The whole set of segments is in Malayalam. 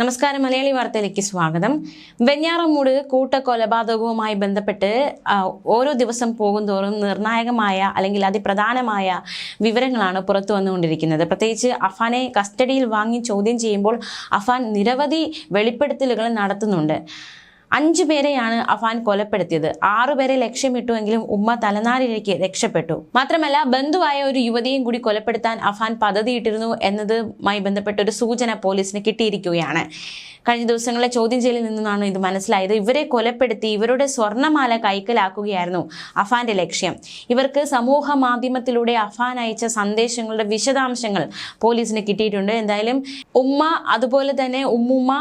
നമസ്കാരം. മലയാളി വാർത്തയിലേക്ക് സ്വാഗതം. വെഞ്ഞാറമൂട് കൂട്ടക്കൊലപാതകവുമായി ബന്ധപ്പെട്ട് ഓരോ ദിവസം പോകുന്തോറും നിർണായകമായ അല്ലെങ്കിൽ അതിപ്രധാനമായ വിവരങ്ങളാണ് പുറത്തു വന്നുകൊണ്ടിരിക്കുന്നത്. പ്രത്യേകിച്ച് അഫാനെ കസ്റ്റഡിയിൽ വാങ്ങി ചോദ്യം ചെയ്യുമ്പോൾ അഫാൻ നിരവധി വെളിപ്പെടുത്തലുകൾ നടത്തുന്നുണ്ട്. അഞ്ചു പേരെയാണ് അഫാൻ കൊലപ്പെടുത്തിയത്. ആറുപേരെ ലക്ഷ്യമിട്ടുവെങ്കിലും ഉമ്മ തലനാരിലേക്ക് രക്ഷപ്പെട്ടു. മാത്രമല്ല ബന്ധുവായ ഒരു യുവതിയും കൂടി കൊലപ്പെടുത്താൻ അഫാൻ പദ്ധതിയിട്ടിരുന്നു എന്നതുമായി ബന്ധപ്പെട്ട ഒരു സൂചന പോലീസിന് കിട്ടിയിരിക്കുകയാണ്. കഴിഞ്ഞ ദിവസങ്ങളിലെ ചോദ്യം ചെയ്യലിൽ നിന്നാണ് ഇത് മനസ്സിലായത്. ഇവരെ കൊലപ്പെടുത്തി ഇവരുടെ സ്വർണമാല കൈക്കലാക്കുകയായിരുന്നു അഫാന്റെ ലക്ഷ്യം. ഇവർക്ക് സമൂഹ മാധ്യമത്തിലൂടെ അഫാൻ അയച്ച സന്ദേശങ്ങളുടെ വിശദാംശങ്ങൾ പോലീസിന് കിട്ടിയിട്ടുണ്ട്. എന്തായാലും ഉമ്മ അതുപോലെ തന്നെ ഉമ്മുമ്മ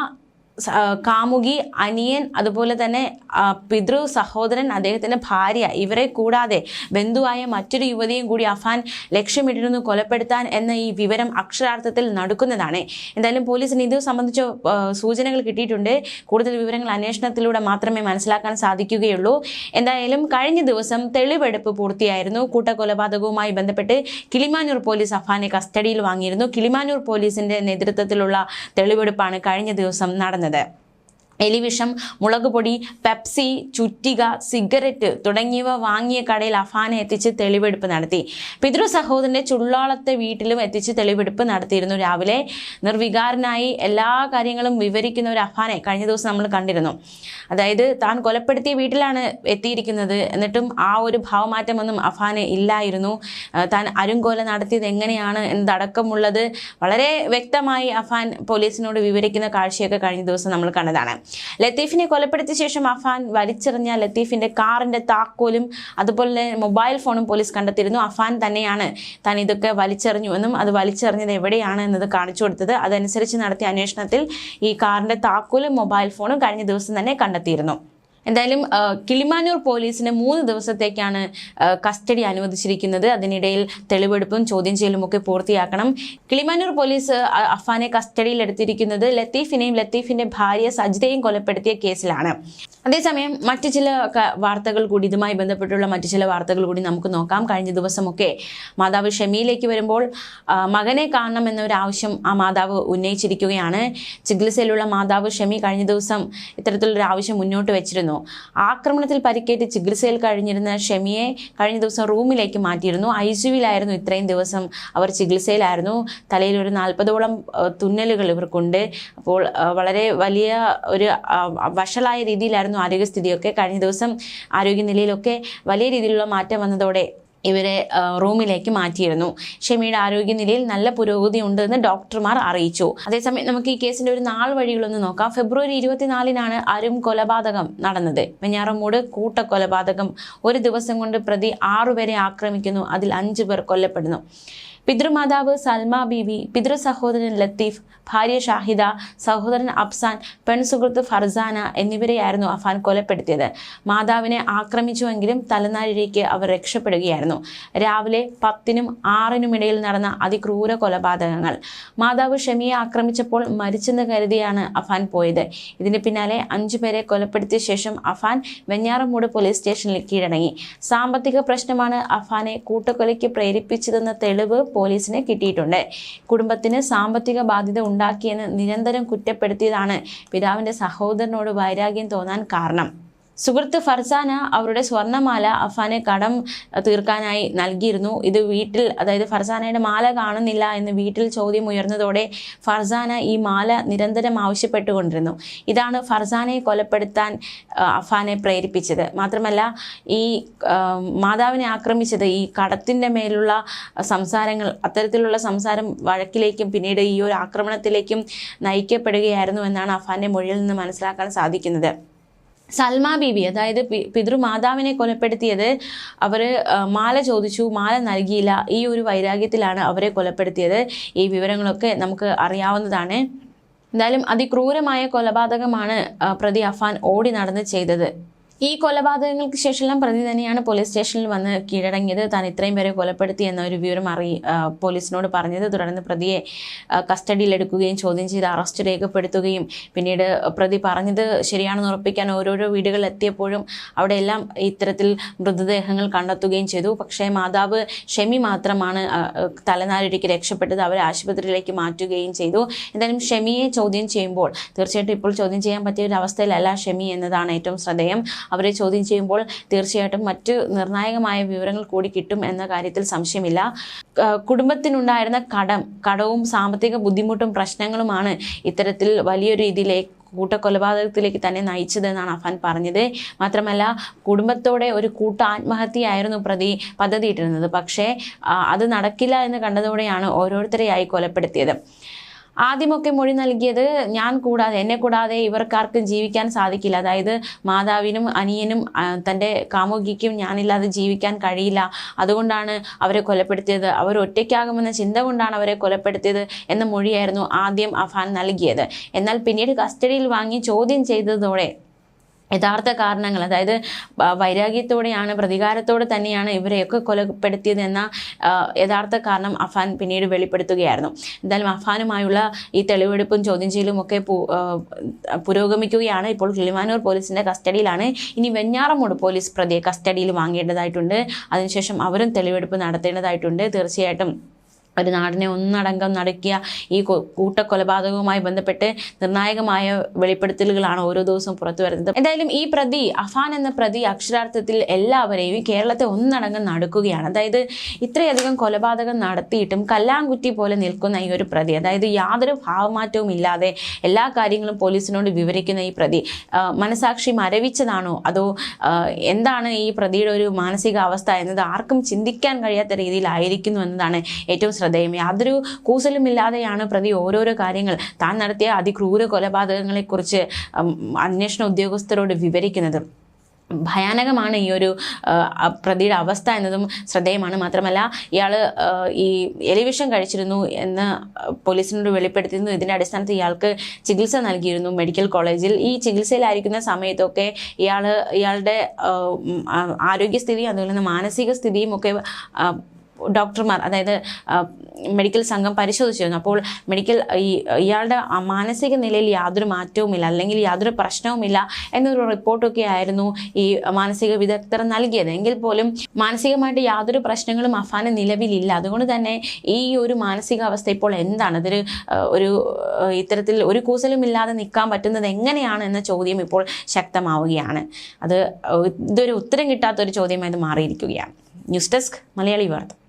കാമുകി അനിയൻ അതുപോലെ തന്നെ പിതൃ സഹോദരൻ അദ്ദേഹത്തിന്റെ ഭാര്യ ഇവരെ കൂടാതെ ബന്ധുവായ മറ്റൊരു യുവതിയും കൂടി അഫാൻ ലക്ഷ്യമിട്ടിരുന്നു കൊലപ്പെടുത്താൻ എന്ന ഈ വിവരം അക്ഷരാർത്ഥത്തിൽ നടക്കുന്നതാണ്. എന്തായാലും പോലീസിന് ഇത് സംബന്ധിച്ച സൂചനകൾ കിട്ടിയിട്ടുണ്ട്. കൂടുതൽ വിവരങ്ങൾ അന്വേഷണത്തിലൂടെ മാത്രമേ മനസ്സിലാക്കാൻ സാധിക്കുകയുള്ളൂ. എന്തായാലും കഴിഞ്ഞ ദിവസം തെളിവെടുപ്പ് പൂർത്തിയായിരുന്നു. കൂട്ടക്കൊലപാതകവുമായി ബന്ധപ്പെട്ട് കിളിമാനൂർ പോലീസ് അഫാനെ കസ്റ്റഡിയിൽ വാങ്ങിയിരുന്നു. കിളിമാനൂർ പോലീസിന്റെ നേതൃത്വത്തിലുള്ള തെളിവെടുപ്പാണ് കഴിഞ്ഞ ദിവസം നടന്നത്. പറയുന്നത് എലിവിഷം മുളക് പൊടി പെപ്സി ചുറ്റിക സിഗരറ്റ് തുടങ്ങിയവ വാങ്ങിയ കടയിൽ അഫാനെ എത്തിച്ച് തെളിവെടുപ്പ് നടത്തി. പിതൃ സഹോദരന്റെ ചുള്ളാളത്തെ വീട്ടിലും എത്തിച്ച് തെളിവെടുപ്പ് നടത്തിയിരുന്നു രാവിലെ. നിർവികാരനായി എല്ലാ കാര്യങ്ങളും വിവരിക്കുന്ന ഒരു അഫാനെ കഴിഞ്ഞ ദിവസം നമ്മൾ കണ്ടിരുന്നു. അതായത് താൻ കൊലപ്പെടുത്തിയ വീട്ടിലാണ് എത്തിയിരിക്കുന്നത്. എന്നിട്ടും ആ ഒരു ഭാവമാറ്റമൊന്നും അഫാന് ഇല്ലായിരുന്നു. താൻ അരുംകൊല നടത്തിയത് എങ്ങനെയാണ് എന്നതടക്കമുള്ളത് വളരെ വ്യക്തമായി അഫാൻ പോലീസിനോട് വിവരിക്കുന്ന കാഴ്ചയൊക്കെ കഴിഞ്ഞ ദിവസം നമ്മൾ കണ്ടതാണ്. ലത്തീഫിനെ കൊലപ്പെടുത്തിയ ശേഷം അഫാൻ വലിച്ചെറിഞ്ഞ ലത്തീഫിന്റെ കാറിന്റെ താക്കോലും അതുപോലെ മൊബൈൽ ഫോണും പോലീസ് കണ്ടെത്തിയിരുന്നു. അഫാൻ തന്നെയാണ് താൻ ഇതൊക്കെ വലിച്ചെറിഞ്ഞു എന്നും അത് വലിച്ചെറിഞ്ഞത് എവിടെയാണ് എന്നത് കാണിച്ചു കൊടുത്തത്. അതനുസരിച്ച് നടത്തിയ അന്വേഷണത്തിൽ ഈ കാറിന്റെ താക്കോലും മൊബൈൽ ഫോണും കഴിഞ്ഞ ദിവസം തന്നെ കണ്ടെത്തിയിരുന്നു. എന്തായാലും കിളിമാനൂർ പോലീസിന് മൂന്ന് ദിവസത്തേക്കാണ് കസ്റ്റഡി അനുവദിച്ചിരിക്കുന്നത്. അതിനിടയിൽ തെളിവെടുപ്പും ചോദ്യം ചെയ്യലും ഒക്കെ പൂർത്തിയാക്കണം. കിളിമാനൂർ പോലീസ് അഫാനെ കസ്റ്റഡിയിൽ എടുത്തിരിക്കുന്നത് ലത്തീഫിനെയും ലത്തീഫിന്റെ ഭാര്യ സജിതയും കൊലപ്പെടുത്തിയ കേസിലാണ്. അതേസമയം മറ്റു ചില വാർത്തകൾ കൂടി ഇതുമായി ബന്ധപ്പെട്ടുള്ള മറ്റു ചില വാർത്തകൾ കൂടി നമുക്ക് നോക്കാം. കഴിഞ്ഞ ദിവസമൊക്കെ മാതാവ് ഷമിയിലേക്ക് വരുമ്പോൾ മകനെ കാണണം എന്നൊരു ആവശ്യം ആ മാതാവ് ഉന്നയിച്ചിരിക്കുകയാണ്. ചികിത്സയിലുള്ള മാതാവ് ഷമി കഴിഞ്ഞ ദിവസം ഇത്തരത്തിലൊരു ആവശ്യം മുന്നോട്ട് വെച്ചിരുന്നു. ആക്രമണത്തിൽ പരിക്കേറ്റ് ചികിത്സയിൽ കഴിഞ്ഞിരുന്ന ഷെമിയെ കഴിഞ്ഞ ദിവസം റൂമിലേക്ക് മാറ്റിയിരുന്നു. ഐ സിയുവിലായിരുന്നു ഇത്രയും ദിവസം അവർ ചികിത്സയിലായിരുന്നു. തലയിൽ ഒരു നാൽപ്പതോളം തുന്നലുകൾ ഇവർക്കുണ്ട്. അപ്പോൾ വളരെ വലിയ ഒരു വഷളായ രീതിയിലായിരുന്നു ആരോഗ്യസ്ഥിതിയൊക്കെ. കഴിഞ്ഞ ദിവസം ആരോഗ്യനിലയിലൊക്കെ വലിയ രീതിയിലുള്ള മാറ്റം വന്നതോടെ ഇവരെ റൂമിലേക്ക് മാറ്റിയിരുന്നു. ഷമിയുടെ ആരോഗ്യനിലയിൽ നല്ല പുരോഗതി ഉണ്ടെന്ന് ഡോക്ടർമാർ അറിയിച്ചു. അതേസമയം നമുക്ക് ഈ കേസിന്റെ ഒരു നാൾ വഴികളൊന്ന് നോക്കാം. ഫെബ്രുവരി ഇരുപത്തിനാലിനാണ് അരും കൊലപാതകം നടന്നത്. വെഞ്ഞാറമൂട് കൂട്ടക്കൊലപാതകം ഒരു ദിവസം കൊണ്ട് പ്രതി ആറുപേരെ ആക്രമിക്കുന്നു. അതിൽ അഞ്ചു പേർ കൊല്ലപ്പെടുന്നു. പിതൃമാതാവ് സൽമ ബീവി പിതൃ സഹോദരൻ ലത്തീഫ് ഭാര്യ ഷാഹിദ സഹോദരൻ അഫ്സാൻ പെൺസുഹൃത്ത് ഫർസാന എന്നിവരെയായിരുന്നു അഫാൻ കൊലപ്പെടുത്തിയത്. മാതാവിനെ ആക്രമിച്ചുവെങ്കിലും തലനാരിഴയ്ക്ക് അവർ രക്ഷപ്പെടുകയായിരുന്നു. രാവിലെ പത്തിനും ആറിനും ഇടയിൽ നടന്ന അതിക്രൂര കൊലപാതകങ്ങൾ. മാതാവ് ഷമിയെ ആക്രമിച്ചപ്പോൾ മരിച്ചെന്ന് കരുതിയാണ് അഫാൻ പോയത്. ഇതിന് പിന്നാലെ അഞ്ചു പേരെ കൊലപ്പെടുത്തിയ ശേഷം അഫാൻ വെഞ്ഞാറമൂട് പോലീസ് സ്റ്റേഷനിൽ കീഴടങ്ങി. സാമ്പത്തിക പ്രശ്നമാണ് അഫാനെ കൂട്ടക്കൊലയ്ക്ക് പ്രേരിപ്പിച്ചതെന്ന തെളിവ് പോലീസിന് കിട്ടിയിട്ടുണ്ട്. കുടുംബത്തിന് സാമ്പത്തിക ബാധ്യത ഉണ്ടാക്കിയെന്ന് നിരന്തരം കുറ്റപ്പെടുത്തിയതാണ് പിതാവിന്റെ സഹോദരനോട് വൈരാഗ്യം തോന്നാൻ കാരണം. സുഹൃത്ത് ഫർസാന അവരുടെ സ്വർണമാല അഫാനെ കടം തീർക്കാനായി നൽകിയിരുന്നു. ഇത് വീട്ടിൽ അതായത് ഫർസാനയുടെ മാല കാണുന്നില്ല എന്ന് വീട്ടിൽ ചോദ്യം ഉയർന്നതോടെ ഫർസാന ഈ മാല നിരന്തരം ആവശ്യപ്പെട്ടുകൊണ്ടിരുന്നു. ഇതാണ് ഫർസാനയെ കൊലപ്പെടുത്താൻ അഫാനെ പ്രേരിപ്പിച്ചത്. മാത്രമല്ല ഈ മാതാവിനെ ആക്രമിച്ചത് ഈ കടത്തിന്റെ മേലുള്ള സംസാരങ്ങൾ അത്തരത്തിലുള്ള സംസാരം വഴക്കിലേക്കും പിന്നീട് ഈ ഒരു ആക്രമണത്തിലേക്കും നയിക്കപ്പെടുകയായിരുന്നു എന്നാണ് അഫാന്റെ മൊഴിയിൽ നിന്ന് മനസ്സിലാക്കാൻ സാധിക്കുന്നത്. സൽമ ബീബി അതായത് പിതൃമാതാവിനെ കൊലപ്പെടുത്തിയത് അവർ മാല ചോദിച്ചു മാല നൽകിയില്ല ഈ ഒരു വൈരാഗ്യത്തിലാണ് അവരെ കൊലപ്പെടുത്തിയത്. ഈ വിവരങ്ങളൊക്കെ നമുക്ക് അറിയാവുന്നതാണ്. എന്തായാലും അതിക്രൂരമായ കൊലപാതകമാണ് പ്രതി അഫാൻ ഓടി നടന്ന് ചെയ്തത്. ഈ കൊലപാതകങ്ങൾക്ക് ശേഷമെല്ലാം പ്രതി തന്നെയാണ് പോലീസ് സ്റ്റേഷനിൽ വന്ന് കീഴടങ്ങിയത്. താൻ ഇത്രയും പേരെ കൊലപ്പെടുത്തി എന്ന ഒരു വിവരം അറി പോലീസിനോട് പറഞ്ഞത്. തുടർന്ന് പ്രതിയെ കസ്റ്റഡിയിലെടുക്കുകയും ചോദ്യം ചെയ്ത് അറസ്റ്റ് രേഖപ്പെടുത്തുകയും പിന്നീട് പ്രതി പറഞ്ഞത് ശരിയാണെന്ന് ഉറപ്പിക്കാൻ ഓരോരോ വീടുകളിൽ എത്തിയപ്പോഴും അവിടെയെല്ലാം ഇത്തരത്തിൽ മൃതദേഹങ്ങൾ കണ്ടെത്തുകയും ചെയ്തു. പക്ഷേ മാതാവ് ഷെമി മാത്രമാണ് തലനാരിഴയ്ക്ക് രക്ഷപ്പെട്ടത്. അവരെ ആശുപത്രിയിലേക്ക് മാറ്റുകയും ചെയ്തു. എന്തായാലും ഷെമിയെ ചോദ്യം ചെയ്യുമ്പോൾ തീർച്ചയായിട്ടും ഇപ്പോൾ ചോദ്യം ചെയ്യാൻ പറ്റിയ ഒരു അവസ്ഥയിലല്ല ഷെമി എന്നതാണ് ഏറ്റവും ശ്രദ്ധേയം. അവരെ ചോദ്യം ചെയ്യുമ്പോൾ തീർച്ചയായിട്ടും മറ്റ് നിർണായകമായ വിവരങ്ങൾ കൂടി കിട്ടും എന്ന കാര്യത്തിൽ സംശയമില്ല. കുടുംബത്തിനുണ്ടായിരുന്ന കടം കടവും സാമ്പത്തിക ബുദ്ധിമുട്ടും പ്രശ്നങ്ങളുമാണ് ഇത്തരത്തിൽ വലിയൊരു രീതിയിലേക്ക് കൂട്ടക്കൊലപാതകത്തിലേക്ക് തന്നെ നയിച്ചതെന്നാണ് അഫാൻ പറഞ്ഞത്. മാത്രമല്ല കുടുംബത്തോടെ ഒരു കൂട്ട ആത്മഹത്യയായിരുന്നു പ്രതി പദ്ധതിയിട്ടിരുന്നത്. പക്ഷേ അത് നടക്കില്ല എന്ന് കണ്ടതോടെയാണ് ഓരോരുത്തരെയായി കൊലപ്പെടുത്തിയത്. ആദ്യമൊക്കെ മൊഴി നൽകിയത് ഞാൻ കൂടാതെ എന്നെ കൂടാതെ ഇവർക്കാർക്കും ജീവിക്കാൻ സാധിക്കില്ല. അതായത് മാതാവിനും അനിയനും തന്റെ കാമുകിക്കും ഞാനില്ലാതെ ജീവിക്കാൻ കഴിയില്ല. അതുകൊണ്ടാണ് അവരെ കൊലപ്പെടുത്തിയത്. അവർ ഒറ്റയ്ക്കാകുമെന്ന ചിന്ത കൊണ്ടാണ് അവരെ കൊലപ്പെടുത്തിയത് എന്ന മൊഴിയായിരുന്നു ആദ്യം അഫാൻ നൽകിയത്. എന്നാൽ പിന്നീട് കസ്റ്റഡിയിൽ വാങ്ങി ചോദ്യം ചെയ്തതോടെ യഥാർത്ഥ കാരണങ്ങൾ അതായത് വൈരാഗ്യത്തോടെയാണ് പ്രതികാരത്തോടെ തന്നെയാണ് ഇവരെയൊക്കെ കൊലപ്പെടുത്തിയത് എന്ന യഥാർത്ഥ കാരണം അഫാൻ പിന്നീട് വെളിപ്പെടുത്തുകയായിരുന്നു. എന്തായാലും അഫാനുമായുള്ള ഈ തെളിവെടുപ്പും ചോദ്യം ചെയ്യലും ഒക്കെ പുരോഗമിക്കുകയാണ്. ഇപ്പോൾ കിളിമാനൂർ പോലീസിന്റെ കസ്റ്റഡിയിലാണ്. ഇനി വെഞ്ഞാറമൂട് പോലീസ് പ്രതിയെ കസ്റ്റഡിയിൽ വാങ്ങേണ്ടതായിട്ടുണ്ട്. അതിനുശേഷം അവരും തെളിവെടുപ്പ് നടത്തേണ്ടതായിട്ടുണ്ട്. തീർച്ചയായിട്ടും ഒരു നാടിനെ ഒന്നടങ്കം നടക്കിയ ഈ കൂട്ടക്കൊലപാതകവുമായി ബന്ധപ്പെട്ട് നിർണായകമായ വെളിപ്പെടുത്തലുകളാണ് ഓരോ ദിവസവും പുറത്തു വരുന്നത്. എന്തായാലും ഈ പ്രതി അഫാൻ എന്ന പ്രതി അക്ഷരാർത്ഥത്തിൽ എല്ലാവരെയും കേരളത്തെ ഒന്നടങ്കം നടക്കുകയാണ്. അതായത് ഇത്രയധികം കൊലപാതകം നടത്തിയിട്ടും കല്ലാങ്കുറ്റി പോലെ നിൽക്കുന്ന ഈ ഒരു പ്രതി അതായത് യാതൊരു ഭാവമാറ്റവും ഇല്ലാതെ എല്ലാ കാര്യങ്ങളും പോലീസിനോട് വിവരിക്കുന്ന ഈ പ്രതി മനസാക്ഷി മരവിച്ചതാണോ? അതോ എന്താണ് ഈ പ്രതിയുടെ ഒരു മാനസികാവസ്ഥ എന്നത് ആർക്കും ചിന്തിക്കാൻ കഴിയാത്ത രീതിയിലായിരിക്കുന്നു എന്നതാണ് ഏറ്റവും ശ്രദ്ധേയം യാതൊരു കൂസലുമില്ലാതെയാണ് പ്രതി ഓരോരോ കാര്യങ്ങൾ താൻ നടത്തിയ അതിക്രൂര കൊലപാതകങ്ങളെക്കുറിച്ച് അന്വേഷണ ഉദ്യോഗസ്ഥരോട് വിവരിക്കുന്നത്. ഭയാനകമാണ് ഈ ഒരു പ്രതിയുടെ അവസ്ഥ എന്നതും ശ്രദ്ധേയമാണ്. മാത്രമല്ല ഇയാൾ ഈ എലിവിഷം കഴിച്ചിരുന്നു എന്ന് പോലീസിനോട് വെളിപ്പെടുത്തിയിരുന്നു. ഇതിന്റെ അടിസ്ഥാനത്തിൽ ഇയാൾക്ക് ചികിത്സ നൽകിയിരുന്നു മെഡിക്കൽ കോളേജിൽ. ഈ ചികിത്സയിലായിരിക്കുന്ന സമയത്തൊക്കെ ഇയാൾ ഇയാളുടെ ആരോഗ്യസ്ഥിതി അതുപോലെ തന്നെ മാനസിക സ്ഥിതിയും ഒക്കെ ഡോക്ടർമാർ അതായത് മെഡിക്കൽ സംഘം പരിശോധിച്ചിരുന്നു. അപ്പോൾ മെഡിക്കൽ ഈ ഇയാളുടെ മാനസിക നിലയിൽ യാതൊരു മാറ്റവുമില്ല അല്ലെങ്കിൽ യാതൊരു പ്രശ്നവുമില്ല എന്നൊരു റിപ്പോർട്ടൊക്കെ ആയിരുന്നു ഈ മാനസിക വിദഗ്ധർ നൽകിയത്. എങ്കിൽ പോലും മാനസികമായിട്ട് യാതൊരു പ്രശ്നങ്ങളും അഫാന് നിലവിലില്ല. അതുകൊണ്ട് തന്നെ ഈ ഒരു മാനസികാവസ്ഥ ഇപ്പോൾ എന്താണ്? അതൊരു ഒരു ഇത്തരത്തിൽ ഒരു കൂസലുമില്ലാതെ നിൽക്കാൻ പറ്റുന്നത് എങ്ങനെയാണ് എന്ന ചോദ്യം ഇപ്പോൾ ശക്തമാവുകയാണ്. അത് ഇതൊരു ഉത്തരം കിട്ടാത്തൊരു ചോദ്യമായി ഇത് മാറിയിരിക്കുകയാണ്. ന്യൂസ് ഡെസ്ക് മലയാളി വാർത്ത.